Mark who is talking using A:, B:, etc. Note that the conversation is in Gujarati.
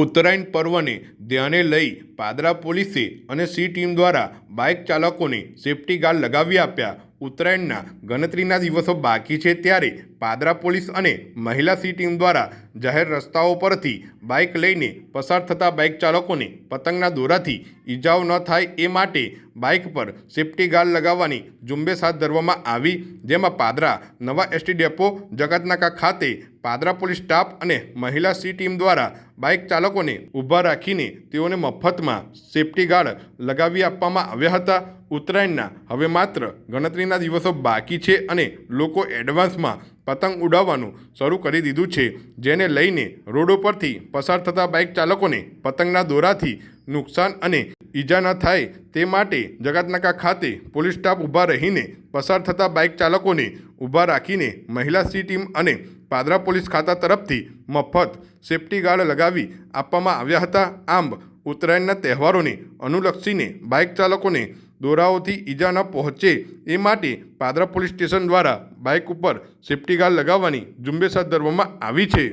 A: ઉત્તરાયણ પર્વને ધ્યાને લઈ પાદરા પોલીસે અને સી ટીમ દ્વારા બાઇક ચાલકોને સેફટી ગાર્ડ લગાવી આપ્યા. ઉત્તરાયણના ગણતરીના દિવસો બાકી છે ત્યારે પાદરા પોલીસ અને મહિલા સી ટીમ દ્વારા જાહેર રસ્તાઓ પરથી બાઇક લઈને પસાર થતા બાઇક ચાલકોને પતંગના દોરાથી ઈજાઓ ન થાય એ માટે બાઇક પર સેફટી ગાર્ડ લગાવવાની ઝુંબેશ હાથ ધરવામાં આવી, જેમાં પાદરા નવા એસટી ડેપો, જગતનાકા ખાતે પાદરા પોલીસ સ્ટાફ અને મહિલા સી ટીમ દ્વારા બાઇક ચાલકોને ઊભા રાખીને તેઓને મફતમાં સેફટી ગાર્ડ લગાવી આપવામાં આવ્યા હતા. ઉત્તરાયણના હવે માત્ર ગણતરીના દિવસો બાકી છે અને લોકો એડવાન્સમાં પતંગ ઉડાવવાનું શરૂ કરી દીધું છે, જેને લઈને રોડો પરથી પસાર થતા બાઇક ચાલકોને પતંગના દોરાથી નુકસાન અને ઈજા ન થાય તે માટે જગતનાકા ખાતે પોલીસ સ્ટાફ ઊભા રહીને પસાર થતા બાઇક ચાલકોને ઊભા રાખીને મહિલા સી ટીમ અને પાદરા પોલીસ ખાતા તરફથી મફત સેફટી ગાર્ડ લગાવી આપવામાં આવ્યા હતા. આમ ઉત્તરાયણના તહેવારોને અનુલક્ષીને બાઇક ચાલકોને દોરાઓથી ઈજા ન પહોંચે એ માટે પાદરા પોલીસ સ્ટેશન દ્વારા બાઇક ઉપર સેફટી ગાર્ડ લગાવવાની ઝુંબેશ હાથ ધરવામાં આવી છે.